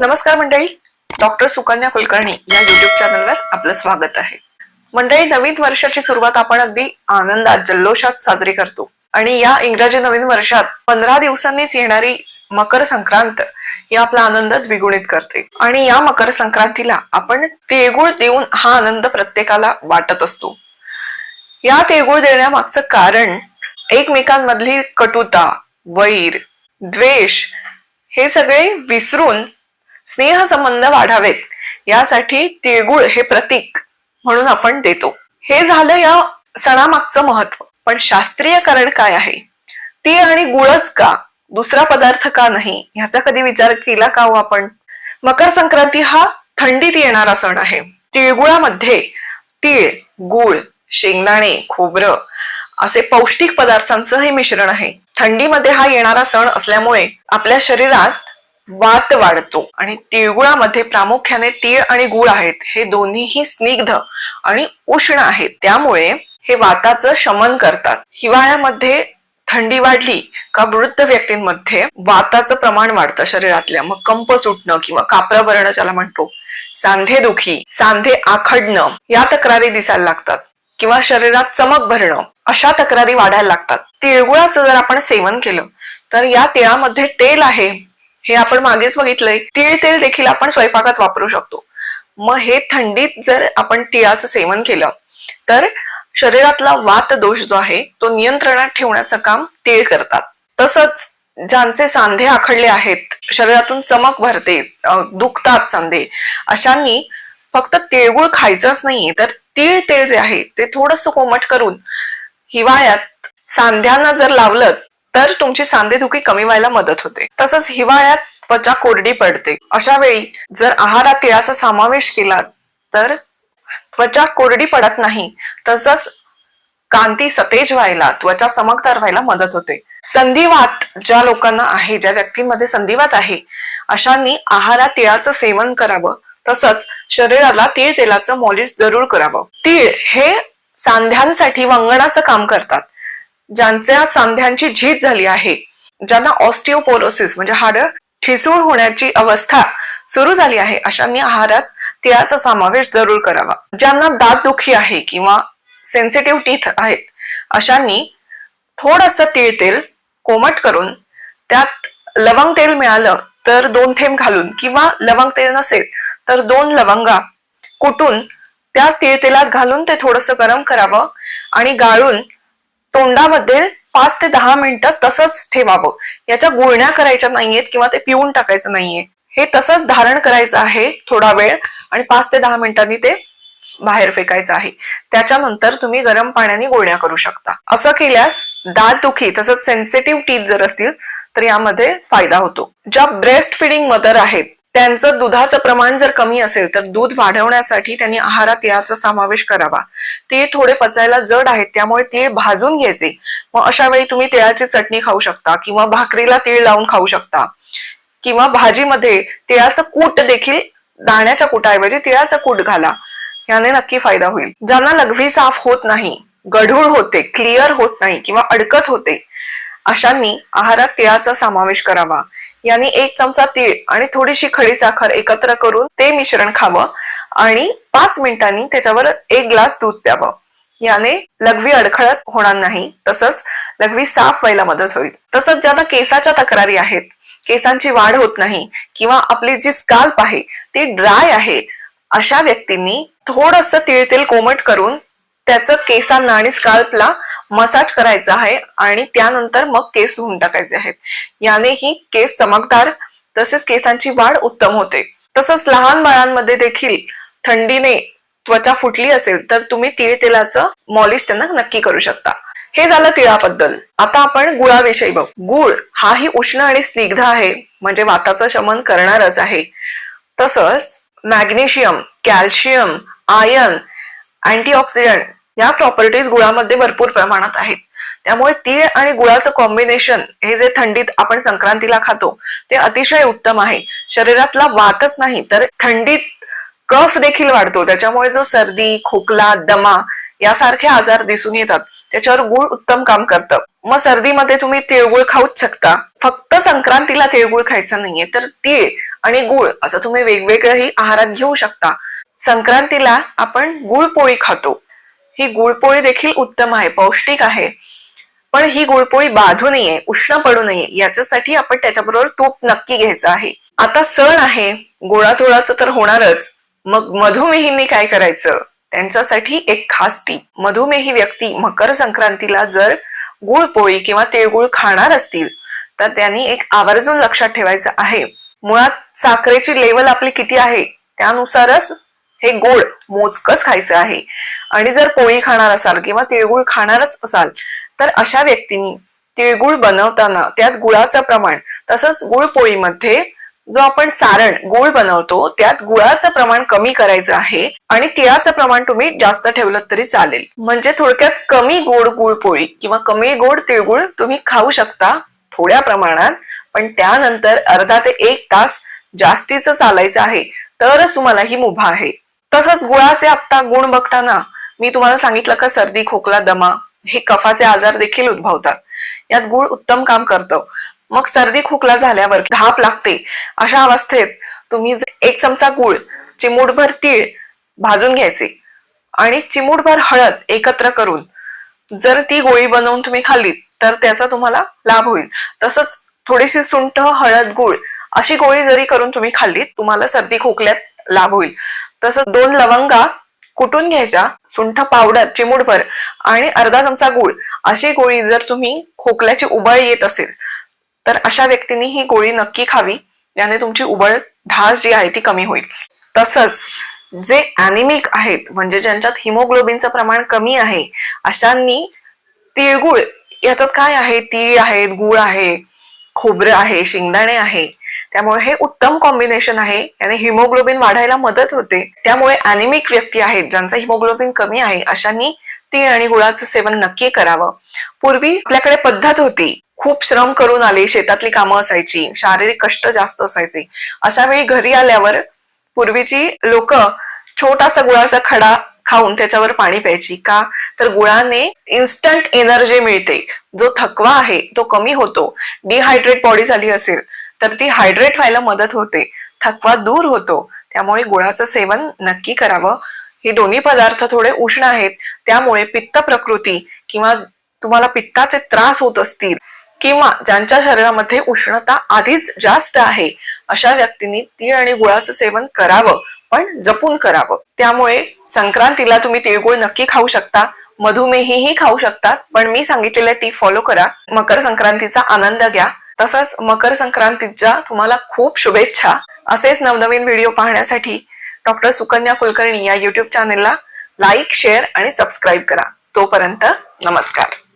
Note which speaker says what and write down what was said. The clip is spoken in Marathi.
Speaker 1: नमस्कार मंडळी. डॉक्टर सुकन्या कुलकर्णी या युट्यूब चॅनलवर आपलं स्वागत आहे. मंडळी नवीन वर्षाची सुरुवात आपण अगदी आनंदात जल्लोषात साजरी करतो. आणि या इंग्रजी नवीन वर्षात पंधरा दिवसांनीच येणारी मकर संक्रांत ही आपला आनंद द्विगुणित करते. आणि या मकर संक्रांतीला आपण तिळगुळ देऊन हा आनंद प्रत्येकाला वाटत असतो. या तिळगुळ देण्यामागचं कारण एकमेकांमधली कटुता वैर द्वेष हे सगळे विसरून स्नेहसंबंध वाढावेत. यासाठी तिळगुळ हे प्रतीक म्हणून आपण देतो. हे झालं या सणामागचं महत्त्व. पण शास्त्रीय कारण काय आहे? तीळ आणि गुळच का? दुसरा पदार्थ का नाही? ह्याचा कधी विचार केला का हो आपण? मकर संक्रांती हा थंडीत येणारा सण आहे. तिळगुळामध्ये तीळ गुळ शेंगदाणे खोबरं असे पौष्टिक पदार्थांचं हे मिश्रण आहे. थंडीमध्ये हा येणारा सण असल्यामुळे आपल्या शरीरात वात वाढतो आणि तिळगुळामध्ये प्रामुख्याने तीळ आणि गुळ आहेत. हे दोन्हीही स्निग्ध आणि उष्ण आहेत. त्यामुळे हे वाताचं शमन करतात. हिवाळ्यामध्ये थंडी वाढली का वृद्ध व्यक्तींमध्ये वाताचं प्रमाण वाढतं शरीरातल्या. मग कंप सुटणं किंवा कापरं भरणं ज्याला म्हणतो. सांधे दुखी सांधे आखडणं या तक्रारी दिसायला लागतात. किंवा शरीरात चमक भरणं अशा तक्रारी वाढायला लागतात. तिळगुळाचं जर आपण सेवन केलं तर या तिळामध्ये तेल आहे. हे आपण मागेच बघितलंय. तीळ तेल देखील आपण स्वयंपाकात वापरू शकतो. मग हे थंडीत जर आपण तिळाचं सेवन केलं तर शरीरातला वात दोष जो आहे तो नियंत्रणात ठेवण्याचं काम तीळ करतात. तसंच ज्यांचे सांधे आखडले आहेत शरीरातून चमक भरते दुखतात सांधे अशांनी फक्त तिळगुळ खायचंच नाहीये. तर तीळ तेल जे आहे ते थोडस कोमट करून हिवाळ्यात सांध्यांना जर लावलं तर तुमची सांधेदुखी कमी व्हायला मदत होते. तसंच हिवाळ्यात त्वचा कोरडी पडते. अशा वेळी जर आहारात तिळाचा समावेश केला तर त्वचा कोरडी पडत नाही. तसंच कांती सतेज व्हायला त्वचा चमकदार व्हायला मदत होते. संधिवात ज्या लोकांना आहे ज्या व्यक्तींमध्ये संधिवात आहे अशांनी आहारात तिळाचं सेवन करावं. तसंच शरीराला तीळ तेलाचं मॉलिश जरूर करावं. तीळ हे सांध्यांसाठी वंगणाचं काम करतात. ज्यांच्या सांध्यांची झीज झाली आहे ज्यांना ऑस्टिओपोरोसिस म्हणजे हाड ठिसूळ होण्याची अवस्था सुरू झाली आहे अशांनी आहारात तिळाचा समावेश जरूर करावा. ज्यांना दात दुखी आहे किंवा सेन्सिटिव्ह टीथ आहेत अशांनी थोडस तीळ तेल कोमट करून त्यात लवंग तेल मिळालं तर दोन थेंब घालून किंवा लवंग तेल नसेल तर दोन लवंगा कुटून त्या तीळ तेलात घालून ते थोडस गरम करावं आणि गाळून तोंडामध्ये पाच ते दहा मिनिटं तसंच ठेवावं. याच्या गुळण्या करायच्या नाहीयेत किंवा ते पिऊन टाकायचं नाहीये. हे तसंच धारण करायचं आहे थोडा वेळ आणि पाच ते दहा मिनिटांनी ते बाहेर फेकायचं आहे. त्याच्यानंतर तुम्ही गरम पाण्याने गुळण्या करू शकता. असं केल्यास दात दुखी तसंच सेन्सिटिव्ह टीथ जर असतील तर यामध्ये फायदा होतो. ज्या ब्रेस्ट फिडिंग मदर आहेत त्यांचं दुधाचं प्रमाण जर कमी असेल तर दूध वाढवण्यासाठी त्यांनी आहारात याचा समावेश करावा. ते थोडे पचायला जड आहेत त्यामुळे ते भाजून घ्यायचे. मग अशा वेळी तुम्ही तिळाची चटणी खाऊ शकता किंवा भाकरीला तीळ लावून खाऊ शकता. किंवा भाजीमध्ये तिळाचं कूट देखील दाण्याच्या कुटाऐवजी तिळाचं कूट घाला. याने नक्की फायदा होईल. ज्यांना लघवी साफ होत नाही गढूळ होते क्लिअर होत नाही किंवा अडकत होते अशांनी आहारात तिळाचा समावेश करावा. यांनी एक चमचा तीळ आणि थोडीशी खडी साखर एकत्र करून ते मिश्रण खावं आणि पाच मिनिटांनी त्याच्यावर एक ग्लास दूध प्यावं. याने लघवी अडखळत होणार नाही तसंच लघवी साफ व्हायला मदत होईल. तसंच ज्यांना केसाच्या तक्रारी आहेत केसांची वाढ होत नाही किंवा आपली जी स्काल्प आहे ती ड्राय आहे अशा व्यक्तींनी थोडस तीळ तेल कोमट करून त्याचं केसांना आणि स्काल्पला मसाज करायचा आहे आणि त्यानंतर मग केस धुवून टाकायचे आहेत. यानेही केस चमकदार तसेच केसांची वाढ उत्तम होते. तसंच लहान बाळांमध्ये देखील थंडीने त्वचा फुटली असेल तर तुम्ही तिळ तेलाचं मॉलिश त्यांना नक्की करू शकता. हे झालं तिळाबद्दल. आता आपण गुळाविषयी बघू. गुळ हाही उष्ण आणि स्निग्ध आहे म्हणजे वाताचं शमन करणारच आहे. तसंच मॅग्नेशियम कॅल्शियम आयर्न अँटीऑक्सिडंट या प्रॉपर्टीज गुळामध्ये भरपूर प्रमाणात आहेत. त्यामुळे तीळ आणि गुळाचं कॉम्बिनेशन हे जे थंडीत आपण संक्रांतीला खातो ते अतिशय उत्तम आहे. शरीरातला वातच नाही तर थंडीत कफ देखील वाढतो. त्याच्यामुळे जो सर्दी खोकला दमा यासारखे आजार दिसून येतात. त्याच्यावर गुळ उत्तम काम करतं. मग सर्दीमध्ये तुम्ही तिळगुळ खाऊच शकता. फक्त संक्रांतीला तिळगुळ खायचा नाहीये तर तीळ आणि गुळ असं तुम्ही वेगवेगळंही आहारात घेऊ शकता. संक्रांतीला आपण गुळपोळी खातो. ही गुळपोळी देखील उत्तम आहे पौष्टिक आहे. पण ही गुळपोळी बाधू नये उष्ण पडू नये याच्यासाठी आपण त्याच्याबरोबर तूप नक्की घ्यायचं आहे. आता सण आहे गोळातोळाचं तर होणारच. मग मधुमेहींनी काय करायचं? त्यांच्यासाठी एक खास टीप मधुमेही व्यक्ती मकर संक्रांतीला जर गुळपोळी किंवा तिळगुळ खाणार असतील तर त्यांनी एक आवर्जून लक्षात ठेवायचं आहे. मुळात साखरेची लेवल आपली किती आहे? त्यानुसारच हे गोड मोजकच खायचं आहे. आणि जर पोळी खाणार असाल किंवा तिळगुळ खाणारच असाल तर अशा व्यक्तींनी तिळगुळ बनवताना त्यात गुळाचं प्रमाण तसंच गुळ पोळीमध्ये जो आपण सारण गुळ बनवतो त्यात गुळाचं प्रमाण कमी करायचं आहे आणि तिळाचं प्रमाण तुम्ही जास्त ठेवलं तरी चालेल. म्हणजे थोडक्यात कमी गोड गुळपोळी किंवा कमी गोड तिळगुळ तुम्ही खाऊ शकता थोड्या प्रमाणात पण त्यानंतर अर्धा ते एक तास जास्तीचं चालायचं आहे. तरच तुम्हाला ही मुभा आहे. तसंच गुळाचे आत्ता गुण बघताना मी तुम्हाला सांगितलं का सर्दी खोकला दमा हे कफाचे आजार देखील उद्भवतात. यात गुळ उत्तम काम करतं. मग सर्दी खोकला झाल्यावर धाप लागते. अशा अवस्थेत तुम्ही एक चमचा गुळ चिमूटभर तीळ भाजून घ्यायचे आणि चिमूटभर हळद एकत्र करून जर ती गोळी बनवून तुम्ही खाल्लीत तर त्याचा तुम्हाला लाभ होईल. तसंच थोडीशी सुंठ हळद गुळ अशी गोळी जरी करून तुम्ही खाल्लीत तुम्हाला सर्दी खोकल्यात लाभ होईल. तसंच दोन लवंगा कुटून घ्यायच्या सुंठ पावडर चिमूडभर आणि अर्धा चमचा गुळ. अशी गोळी जर तुम्ही खोकल्याची उबळ येत असेल तर अशा व्यक्तींनी ही गोळी नक्की खावी याने तुमची उबळ ढास जी आहे ती कमी होईल. तसंच जे अॅनिमिक आहेत म्हणजे ज्यांच्यात हिमोग्लोबिनचं प्रमाण कमी आहे अशांनी तिळगुळ याच्यात काय आहे? तीळ आहेत गुळ आहे खोबरं आहे शेंगदाणे आहे त्यामुळे हे उत्तम कॉम्बिनेशन आहे. याने हिमोग्लोबिन वाढायला मदत होते. त्यामुळे अॅनिमिक व्यक्ती आहेत ज्यांचा हिमोग्लोबिन कमी आहे अशांनी तीळ आणि गुळाचं सेवन नक्की करावं. पूर्वी आपल्याकडे पद्धत होती. खूप श्रम करून आले शेतातली कामं असायची शारीरिक कष्ट जास्त असायचे. अशा वेळी घरी आल्यावर पूर्वीची लोक छोटासा गुळाचा खडा खाऊन त्याच्यावर पाणी प्यायची. का? तर गुळाने इन्स्टंट एनर्जी मिळते. जो थकवा आहे तो कमी होतो. डिहायड्रेट बॉडी झाली असेल तर ती हायड्रेट व्हायला मदत होते. थकवा दूर होतो. त्यामुळे गुळाचं सेवन नक्की करावं. हे दोन्ही पदार्थ थोडे उष्ण आहेत. त्यामुळे पित्त प्रकृती किंवा तुम्हाला पित्ताचे त्रास होत असतील किंवा ज्यांच्या शरीरामध्ये उष्णता आधीच जास्त आहे अशा व्यक्तींनी तीळ आणि गुळाचं सेवन करावं पण जपून करावं. त्यामुळे संक्रांतीला तुम्ही तिळगुळ नक्की खाऊ शकता. मधुमेहीही खाऊ शकतात पण मी सांगितलेल्या टी फॉलो करा. मकर संक्रांतीचा आनंद घ्या. तसंच मकर संक्रांतीच्या तुम्हाला खूप शुभेच्छा. असेच नवनवीन व्हिडिओ पाहण्यासाठी डॉक्टर सुकन्या कुलकर्णी या युट्यूब चॅनेलला लाईक शेअर आणि सबस्क्राईब करा. तोपर्यंत नमस्कार.